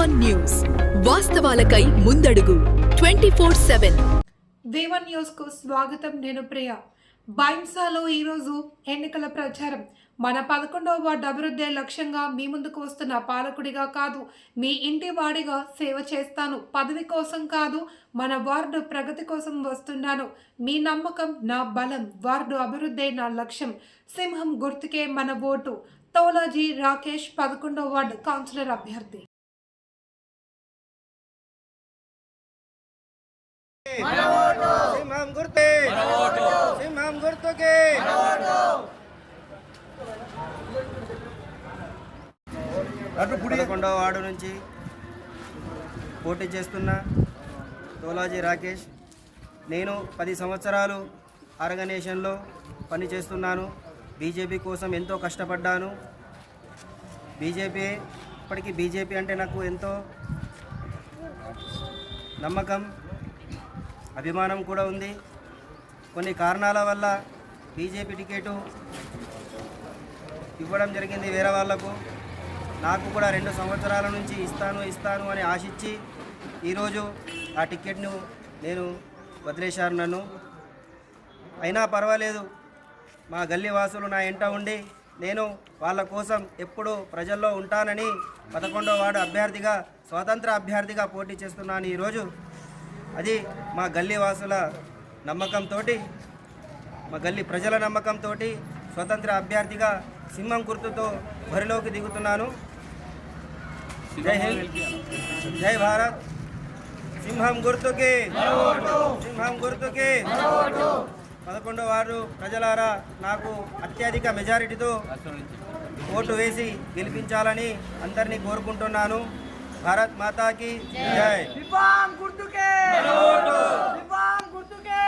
One news వాస్తవాలకై ముందడుగు. Twenty four seven news న్యూస్కు స్వాగతం నేను ప్రియ. బైంసాలో ఈరోజు ఎన్నికల ప్రచారం. మన పదకొండవ వార్డు అభివృద్ధి లక్ష్యంగా మీ ముందుకు వస్తున్న పాలకుడిగా కాదు మీ ఇంటి వాడిగా సేవ చేస్తాను. పదవి కోసం కాదు మన వార్డు ప్రగతి కోసం వస్తున్నాను. మీ నమ్మకం నా బలం వార్డు అభివృద్ధి నా లక్ష్యం. సింహం గుర్తుకే మన ఓటు. తోలాజీ రాకేష్ పదకొండవ వార్డు కౌన్సిలర్ అభ్యర్థి. సింహం గుర్తే! సింహం గుర్తుకే! పదకొండవ వార్డు నుంచి పోటీ చేస్తున్న తోలాజీ రాకేష్ నేను పది సంవత్సరాలు ఆర్గనైజేషన్లో పనిచేస్తున్నాను. బీజేపీ కోసం ఎంతో కష్టపడ్డాను. బీజేపీ ఇప్పటికీ బీజేపీ అంటే నాకు ఎంతో నమ్మకం. అభిమానం కూడా ఉంది. కొన్ని కారణాల వల్ల బీజేపీ టికెటు ఇవ్వడం జరిగింది వేరే వాళ్ళకు. నాకు కూడా రెండు సంవత్సరాల నుంచి ఇస్తాను ఇస్తాను అని ఆశించి ఈరోజు ఆ టికెట్ను నేను వదిలేశారు నన్ను. అయినా పర్వాలేదు మా గల్లీ వాసులు నా ఎంట ఉండి నేను వాళ్ళ కోసం ఎప్పుడూ ప్రజల్లో ఉంటానని పదకొండో వార్డు అభ్యర్థిగా స్వతంత్ర అభ్యర్థిగా పోటీ చేస్తున్నాను. ఈరోజు అది మా గల్లీ వాసుల నమ్మకంతో మా గల్లీ ప్రజల నమ్మకంతో స్వతంత్ర అభ్యర్థిగా సింహం గుర్తుతో బరిలోకి దిగుతున్నాను. జై హింద్ జై భారత్. సింహం గుర్తుకి సింహం గుర్తుకి. పదకొండో వారు ప్రజలారా నాకు అత్యధిక మెజారిటీతో ఓటు వేసి గెలిపించాలని అందరినీ కోరుకుంటున్నాను. భారత్ మాతాకి జై. గుర్తుకే.